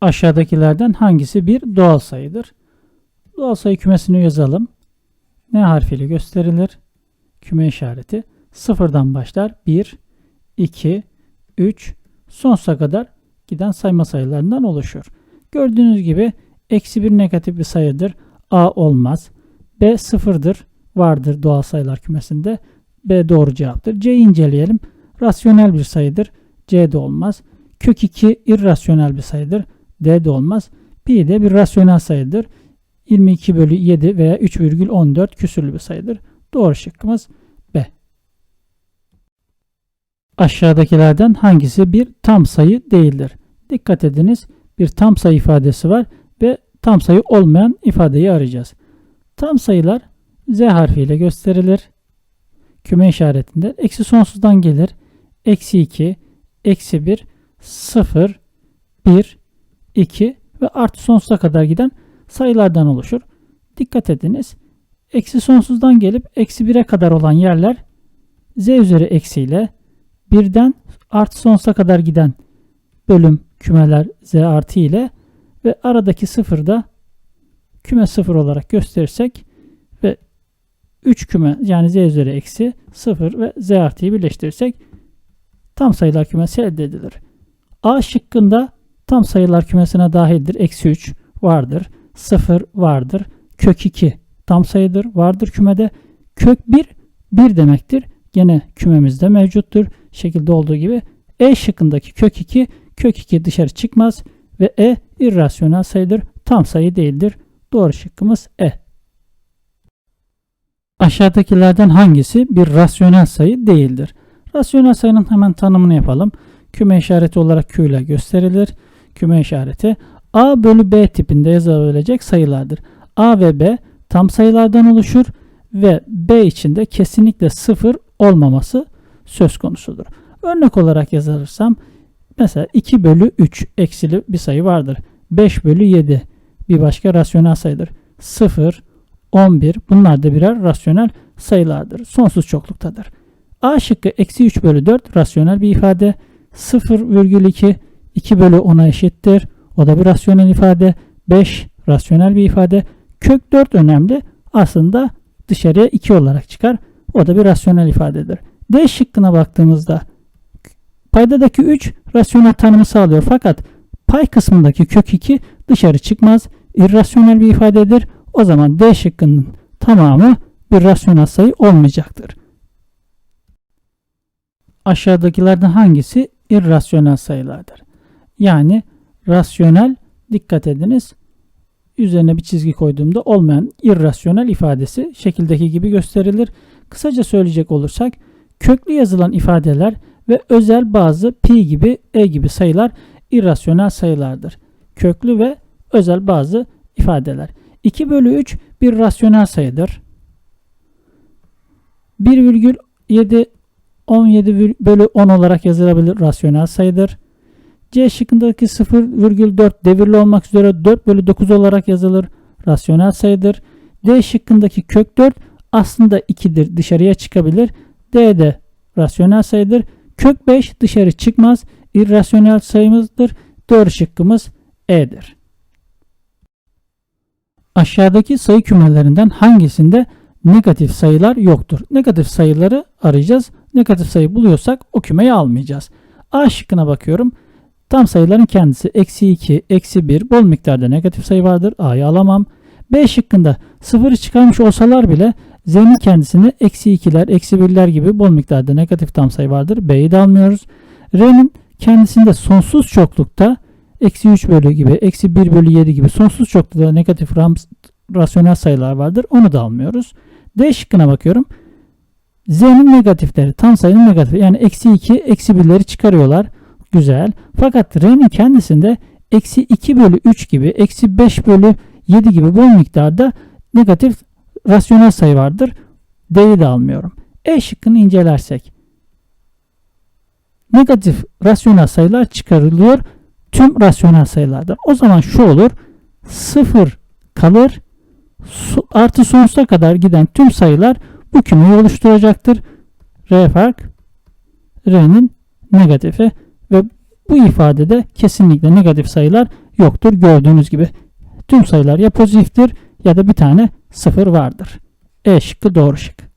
Aşağıdakilerden hangisi bir doğal sayıdır? Doğal sayı kümesini yazalım. N harfiyle gösterilir. Küme işareti. Sıfırdan başlar. 1, 2, 3, sonsuza kadar giden sayma sayılarından oluşur. Gördüğünüz gibi eksi bir negatif bir sayıdır. A olmaz. B sıfırdır. Vardır doğal sayılar kümesinde. B doğru cevaptır. C'yi inceleyelim. Rasyonel bir sayıdır. C de olmaz. Kök 2 irrasyonel bir sayıdır. D de olmaz. Pi de bir rasyonel sayıdır. 22 bölü 7 veya 3,14 küsürlü bir sayıdır. Doğru şıkkımız B. Aşağıdakilerden hangisi bir tam sayı değildir? Dikkat ediniz bir tam sayı ifadesi var ve tam sayı olmayan ifadeyi arayacağız. Tam sayılar Z harfiyle gösterilir. Küme işaretinde eksi sonsuzdan gelir. Eksi 2, eksi 1, 0, 1, 2 ve artı sonsuza kadar giden sayılardan oluşur. Dikkat ediniz. Eksi sonsuzdan gelip eksi 1'e kadar olan yerler z üzeri eksiyle birden artı sonsuza kadar giden bölüm kümeler z artı ile ve aradaki sıfırda küme sıfır olarak gösterirsek ve 3 küme yani z üzeri eksi 0 ve z artıyı birleştirirsek tam sayılar kümesi elde edilir. A şıkkında tam sayılar kümesine dahildir. Eksi 3 vardır. 0 vardır. Kök 2 tam sayıdır. Vardır kümede. Kök 1 1 demektir. Gene kümemizde mevcuttur. Şekilde olduğu gibi E şıkkındaki kök 2 kök 2 dışarı çıkmaz ve E irrasyonel sayıdır. Tam sayı değildir. Doğru şıkkımız E. Aşağıdakilerden hangisi bir rasyonel sayı değildir? Rasyonel sayının hemen tanımını yapalım. Küme işareti olarak Q ile gösterilir. Küme işareti A bölü B tipinde yazılabilecek sayılardır. A ve B tam sayılardan oluşur ve B içinde kesinlikle sıfır olmaması söz konusudur. Örnek olarak yazılırsam mesela 2 bölü 3 eksili bir sayı vardır. 5 bölü 7 bir başka rasyonel sayıdır. 0, 11 bunlar da birer rasyonel sayılardır. Sonsuz çokluktadır. A şıkkı eksi 3 bölü 4 rasyonel bir ifade. 0,2 2 bölü 10'a eşittir. O da bir rasyonel ifade. 5 rasyonel bir ifade. Kök 4 önemli. Aslında dışarıya 2 olarak çıkar. O da bir rasyonel ifadedir. D şıkkına baktığımızda paydadaki 3 rasyonel tanımı sağlıyor. Fakat pay kısmındaki kök 2 dışarı çıkmaz. İrrasyonel bir ifadedir. O zaman D şıkkının tamamı bir rasyonel sayı olmayacaktır. Aşağıdakilerden hangisi irrasyonel sayılardır? Yani rasyonel dikkat ediniz üzerine bir çizgi koyduğumda olmayan irrasyonel ifadesi şekildeki gibi gösterilir. Kısaca söyleyecek olursak köklü yazılan ifadeler ve özel bazı pi gibi e gibi sayılar irrasyonel sayılardır. Köklü ve özel bazı ifadeler. 2 bölü 3 bir rasyonel sayıdır. 1,7 17 bölü 10 olarak yazılabilir rasyonel sayıdır. C şıkkındaki 0,4 devirli olmak üzere 4 bölü 9 olarak yazılır. Rasyonel sayıdır. D şıkkındaki kök 4 aslında 2'dir. Dışarıya çıkabilir. D de rasyonel sayıdır. Kök 5 dışarı çıkmaz. İrrasyonel sayımızdır. Doğru şıkkımız E'dir. Aşağıdaki sayı kümelerinden hangisinde negatif sayılar yoktur? Negatif sayıları arayacağız. Negatif sayı buluyorsak o kümeyi almayacağız. A şıkkına bakıyorum. Tam sayıların kendisi eksi 2, eksi 1 bol miktarda negatif sayı vardır. A'yı alamam. B şıkkında sıfırı çıkarmış olsalar bile Z'nin kendisinde eksi 2'ler, eksi 1'ler gibi bol miktarda negatif tam sayı vardır. B'yi de almıyoruz. R'nin kendisinde sonsuz çoklukta eksi 3 bölü gibi, eksi 1 bölü 7 gibi sonsuz çoklukta negatif ram, rasyonel sayılar vardır. Onu da almıyoruz. D şıkkına bakıyorum. Z'nin negatifleri, tam sayının negatifi yani eksi 2, eksi 1'leri çıkarıyorlar. Güzel. Fakat R'nin kendisinde eksi 2 bölü 3 gibi, eksi 5 bölü 7 gibi bol miktarda negatif rasyonel sayı vardır. D'yi de almıyorum. E şıkkını incelersek negatif rasyonel sayılar çıkarılıyor tüm rasyonel sayılardan. O zaman şu olur. 0 kalır. Artı sonsuza kadar giden tüm sayılar bu kümeyi oluşturacaktır. R fark R'nin negatifi ve Bu ifadede kesinlikle negatif sayılar yoktur. Gördüğünüz gibi tüm sayılar ya pozitiftir ya da bir tane sıfır vardır. E şıkkı doğru şık.